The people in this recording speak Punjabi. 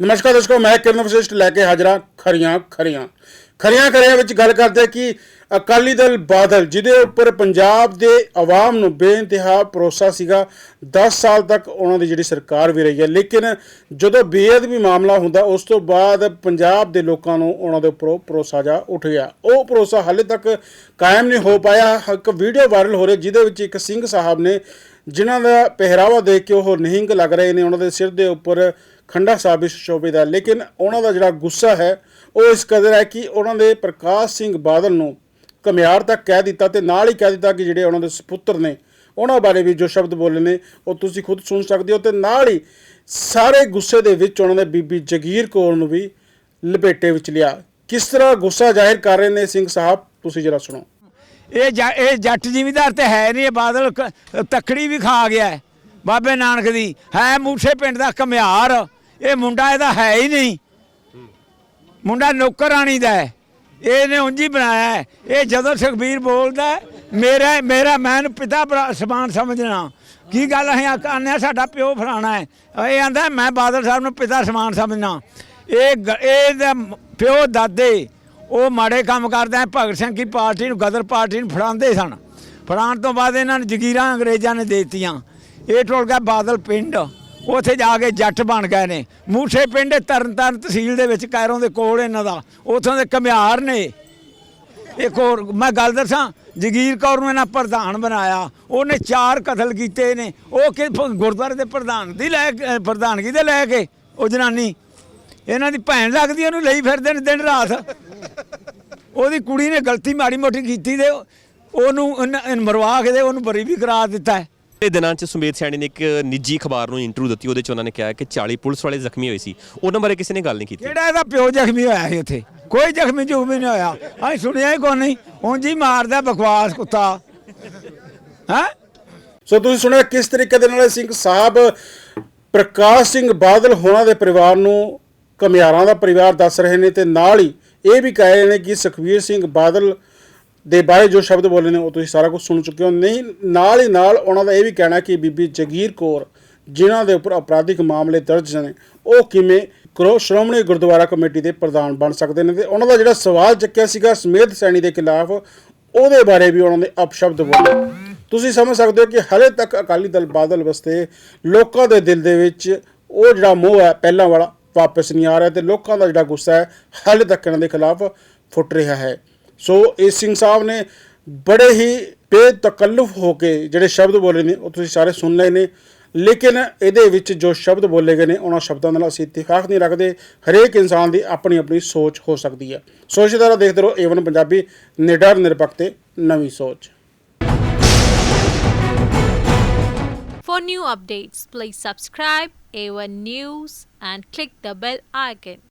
ਨਮਸਕਾਰ ਦੋਸਤੋ, ਮੈਂ ਕਿਰਨ ਵਸ਼ਿਸ਼ਟ ਲੈ ਕੇ ਹਾਜ਼ਰਾਂ ਖਰੀਆਂ ਖਰੀਆਂ। ਖਰੀਆਂ ਖਰੀਆਂ ਵਿੱਚ ਗੱਲ ਕਰਦੇ ਕਿ ਅਕਾਲੀ ਦਲ ਬਾਦਲ, ਜਿਹਦੇ ਉੱਪਰ ਪੰਜਾਬ ਦੇ ਆਵਾਮ ਨੂੰ ਬੇਇੰਤਹਾ ਭਰੋਸਾ ਸੀਗਾ 10 ਸਾਲ ਤੱਕ ਉਹਨਾਂ ਦੀ ਜਿਹੜੀ ਸਰਕਾਰ ਵੀ ਰਹੀ ਹੈ। ਲੇਕਿਨ ਜਦੋਂ ਬੇਅਦਬੀ ਮਾਮਲਾ ਹੁੰਦਾ, ਉਸ ਤੋਂ ਬਾਅਦ ਪੰਜਾਬ ਦੇ ਲੋਕਾਂ ਨੂੰ ਉਹਨਾਂ ਦੇ ਉੱਪਰੋਂ ਭਰੋਸਾ ਜਾ ਉੱਠ ਗਿਆ। ਉਹ ਭਰੋਸਾ ਹਾਲੇ ਤੱਕ ਕਾਇਮ ਨਹੀਂ ਹੋ ਪਾਇਆ। ਇੱਕ ਵੀਡੀਓ ਵਾਇਰਲ ਹੋ ਰਹੀ, ਜਿਹਦੇ ਵਿੱਚ ਇੱਕ ਸਿੰਘ ਸਾਹਿਬ ਨੇ, ਜਿਨ੍ਹਾਂ ਦਾ ਪਹਿਰਾਵਾ ਦੇਖ ਕੇ ਉਹ ਨਿਹੰਗ ਲੱਗ ਰਹੇ ਨੇ, ਉਹਨਾਂ ਦੇ ਸਿਰ ਦੇ ਉੱਪਰ ਖੰਡਾ ਸਾਹਿਬ ਵੀ ਸ਼ੋਬੇ ਦਾ ਲੇਕਿਨ ਉਹਨਾਂ ਦਾ ਜਿਹੜਾ ਗੁੱਸਾ ਹੈ ਉਹ ਇਸ ਕਦਰ ਹੈ ਕਿ ਉਹਨਾਂ ਦੇ ਪ੍ਰਕਾਸ਼ ਸਿੰਘ ਬਾਦਲ ਨੂੰ ਕਮਿਆਰ ਤੱਕ ਕਹਿ ਦਿੱਤਾ ਤੇ ਨਾਲ ਹੀ ਕਹਿ ਦਿੱਤਾ ਕਿ ਜਿਹੜੇ ਉਹਨਾਂ ਦੇ ਸੁਪੁੱਤਰ ਨੇ ਉਹਨਾਂ ਬਾਰੇ ਵੀ ਜੋ ਸ਼ਬਦ ਬੋਲੇ ਨੇ ਉਹ ਤੁਸੀਂ ਖੁਦ ਸੁਣ ਸਕਦੇ ਹੋ ਤੇ ਨਾਲ ਹੀ ਸਾਰੇ ਗੁੱਸੇ ਦੇ ਵਿੱਚ ਉਹਨਾਂ ਦੇ ਬੀਬੀ ਜਗੀਰ ਕੌਰ ਨੂੰ ਵੀ ਲਪੇਟੇ ਵਿੱਚ ਲਿਆ। ਕਿਸ ਤਰ੍ਹਾਂ ਗੁੱਸਾ ਜ਼ਾਹਿਰ ਕਰ ਰਹੇ ਨੇ ਸਿੰਘ ਸਾਹਿਬ ਤੁਸੀਂ ਜਰਾ ਸੁਣੋ। ਇਹ ਜ- ਇਹ ਜੱਟ ਜ਼ਿਮੀਦਾਰ ਤੇ ਹੈ ਨਹੀਂ ਇਹ ਬਾਦਲ ਕ- ਤੱਕੜੀ ਵੀ ਖਾ ਗਿਆ ਹੈ, ਬਾਬੇ ਨਾਨਕ ਦੀ। ਹੈ ਮੂਠੇ ਪਿੰਡ ਦਾ ਕਮਿਆਰ ਇਹ ਮੁੰਡਾ ਇਹਦਾ ਹੈ ਹੀ ਨਹੀਂ। ਮੁੰਡਾ ਨੌਕਰਾਣੀ ਦਾ ਹੈ। ਇਹਨੇ ਉਂਝ ਹੀ ਬਣਾਇਆ ਹੈ। ਇਹ ਜਦੋਂ ਸੁਖਬੀਰ ਬੋਲਦਾ ਮੇਰਾ ਮੇਰਾ ਮੈਂ ਇਹਨੂੰ ਪਿਤਾ ਸਮਾਨ ਸਮਝਣਾ ਕੀ ਗੱਲ ਹੈ ਆਨੇ ਸਾਡਾ ਪਿਓ ਫਲਾਣਾ ਹੈ। ਇਹ ਆਂਦਾ, ਮੈਂ ਬਾਦਲ ਸਾਹਿਬ ਨੂੰ ਪਿਤਾ ਸਮਾਨ ਸਮਝਣਾ ਇਹ ਗ- ਇਹਦਾ ਪਿਓ ਦਾਦੇ, ਉਹ ਮਾੜੇ ਕੰਮ ਕਰਦੇ ਆ ਭਗਤ ਸਿੰਘ ਦੀ ਪਾਰਟੀ ਨੂੰ ਗਦਰ ਪਾਰਟੀ ਨੂੰ ਫੜਾਉਂਦੇ ਸਨ। ਫੜਾਉਣ ਤੋਂ ਬਾਅਦ ਇਹਨਾਂ ਨੂੰ ਜਗੀਰਾਂ ਅੰਗਰੇਜ਼ਾਂ ਨੇ ਦੇਤੀਆਂ। ਇਹ ਟੁੱਟ ਗਿਆ ਬਾਦਲ ਪਿੰਡ। ਉੱਥੇ ਜਾ ਕੇ ਜੱਟ ਬਣ ਗਏ ਨੇ। ਮੂਠੇ ਪਿੰਡ ਤਰਨਤਾਰਨ ਤਹਿਸੀਲ ਦੇ ਵਿੱਚ ਕੈਰੋਂ ਦੇ ਕੋਲ ਇਹਨਾਂ ਦਾ। ਉੱਥੋਂ ਦੇ ਕਮਿਆਰ ਨੇ। ਇੱਕ ਹੋਰ ਮੈਂ ਗੱਲ ਦੱਸਾਂ, ਜਗੀਰ ਕੌਰ ਨੂੰ ਇਹਨਾਂ ਪ੍ਰਧਾਨ ਬਣਾਇਆ। ਉਹਨੇ ਚਾਰ ਕਤਲ ਕੀਤੇ ਨੇ। ਉਹ ਕਿ ਗੁਰਦੁਆਰੇ ਦੇ ਪ੍ਰਧਾਨ ਦੀ ਲੈ ਕੇ- ਪ੍ਰਧਾਨਗੀ ਦੇ ਲੈ ਕੇ, ਉਹ ਜਨਾਨੀ। ਇਹਨਾਂ ਦੀ ਭੈਣ ਲੱਗਦੀ, ਉਹਨੂੰ ਲਈ ਫਿਰਦੇ ਨੇ ਦਿਨ ਰਾਤ। ਉਹਦੀ ਕੁੜੀ ਨੇ ਗਲਤੀ ਮਾੜੀ ਮੋਟੀ ਕੀਤੀ ਤੇ ਉਹਨੂੰ, ਉਹਨ- ਇਹਨੂੰ ਮਰਵਾ ਕੇ ਤੇ ਉਹਨੂੰ ਬਰੀ ਵੀ ਕਰਾ ਦਿੱਤਾ। ਹੈ ਇਹ ਦਿਨਾਂ 'ਚ ਸੁਮੇਧ ਸੈਣੀ ਨੇ ਇੱਕ ਨਿੱਜੀ ਅਖਬਾਰ ਨੂੰ ਇੰਟਰਵਿਊ ਦਿੱਤੀ ਉਹਦੇ 'ਚ ਉਹਨਾਂ ਨੇ ਕਿਹਾ ਕਿ 40 ਪੁਲਿਸ ਵਾਲੇ ਜ਼ਖਮੀ ਹੋਏ ਸੀ। ਉਹਨਾਂ ਬਾਰੇ ਕਿਸੇ ਨੇ ਗੱਲ ਨਹੀਂ ਕੀਤੀ। ਕਿਹੜਾ ਇਹਦਾ ਪਿਓ ਜ਼ਖਮੀ ਹੋਇਆ ਸੀ ਉੱਥੇ ਕੋਈ ਜ਼ਖਮੀ ਜ਼ੁਖਮੀ ਨਹੀਂ ਹੋਇਆ। ਅਸੀਂ ਸੁਣਿਆ ਹੀ ਕੋਈ ਨਹੀਂ। ਉਂਝ ਹੀ ਮਾਰਦਾ ਬਕਵਾਸ ਕੁੱਤਾ। ਹੈ? ਸੋ ਤੁਸੀਂ ਸੁਣਿਆ ਕਿਸ ਤਰੀਕੇ ਦੇ ਨਾਲ ਸਿੰਘ ਸਾਹਿਬ ਪ੍ਰਕਾਸ਼ ਸਿੰਘ ਬਾਦਲ ਹੋਣਾ ਦੇ ਪਰਿਵਾਰ ਨੂੰ ਕਮਿਆਰਾਂ ਦਾ ਪਰਿਵਾਰ ਦੱਸ ਰਹੇ ਨੇ ਤੇ ਨਾਲ ਹੀ ਇਹ ਵੀ ਕਹਿ ਰਹੇ ਨੇ ਕਿ ਸੁਖਵੀਰ ਸਿੰਘ ਬਾਦਲ ਦੇ ਬਾਰੇ ਜੋ ਸ਼ਬਦ ਬੋਲੇ ਨੇ ਉਹ ਤੁਸੀਂ ਸਾਰਾ ਕੁਝ ਸੁਣ ਚੁੱਕੇ ਹੋ। ਨਹੀਂ, ਨਾਲ ਹੀ ਨਾਲ ਉਹਨਾਂ ਦਾ ਇਹ ਵੀ ਕਹਿਣਾ ਕਿ ਬੀਬੀ ਜਗੀਰ ਕੌਰ, ਜਿਨ੍ਹਾਂ ਦੇ ਉੱਪਰ ਅਪਰਾਧਿਕ ਮਾਮਲੇ ਦਰਜ ਨੇ, ਉਹ ਕਿਵੇਂ ਕਰੋ ਸ਼੍ਰੋਮਣੀ ਗੁਰਦੁਆਰਾ ਕਮੇਟੀ ਦੇ ਪ੍ਰਧਾਨ ਬਣ ਸਕਦੇ ਨੇ ਤੇ ਉਹਨਾਂ ਦਾ ਜਿਹੜਾ ਸਵਾਲ ਚੱਕਿਆ ਸੀਗਾ ਸਮੇਧ ਸੈਣੀ ਦੇ ਖਿਲਾਫ, ਉਹਦੇ ਬਾਰੇ ਵੀ ਉਹਨਾਂ ਨੇ ਅਪਸ਼ਬਦ ਬੋਲੇ। ਤੁਸੀਂ ਸਮਝ ਸਕਦੇ ਹੋ ਕਿ ਹਲੇ ਤੱਕ ਅਕਾਲੀ ਦਲ ਬਾਦਲ ਵਸਤੇ ਲੋਕਾਂ ਦੇ ਦਿਲ ਦੇ ਵਿੱਚ ਉਹ ਜਿਹੜਾ ਮੋਹ ਹੈ, ਪਹਿਲਾਂ ਵਾਲਾ ਵਾਪਸ ਨਹੀਂ ਆ ਰਿਹਾ ਤੇ ਲੋਕਾਂ ਦਾ ਜਿਹੜਾ ਗੁੱਸਾ ਹੈ, ਹਲੇ ਤੱਕ ਇਹਨਾਂ ਦੇ ਖਿਲਾਫ ਫੁੱਟ ਰਿਹਾ ਹੈ। ਸੋ ਇਹ ਸਿੰਘ ਸਾਹਿਬ ਨੇ ਬੜੇ ਹੀ ਬੇਤਕਲਫ ਹੋ ਕੇ ਜਿਹੜੇ ਸ਼ਬਦ ਬੋਲੇ ਨੇ ਉਹ ਤੁਸੀਂ ਸਾਰੇ ਸੁਣ ਲਏ ਨੇ। ਲੇਕਿਨ ਇਹਦੇ ਵਿੱਚ ਜੋ ਸ਼ਬਦ ਬੋਲੇ ਗਏ ਨੇ ਉਹਨਾਂ ਸ਼ਬਦਾਂ ਨਾਲ ਅਸੀਂ ਇਤਫਾਕ ਨਹੀਂ ਰੱਖਦੇ। ਹਰੇਕ ਇਨਸਾਨ ਦੀ ਆਪਣੀ ਆਪਣੀ ਸੋਚ ਹੋ ਸਕਦੀ ਹੈ। ਸੋ ਇਸੇ ਤਰ੍ਹਾਂ ਦੇਖਦੇ ਰਹੋ ਏਵਨ ਪੰਜਾਬੀ ਨਿਡਰ ਨਿਰਪੱਖ ਤੇ ਨਵੀਂ ਸੋਚ। For new updates, please subscribe A1 News and click the bell icon.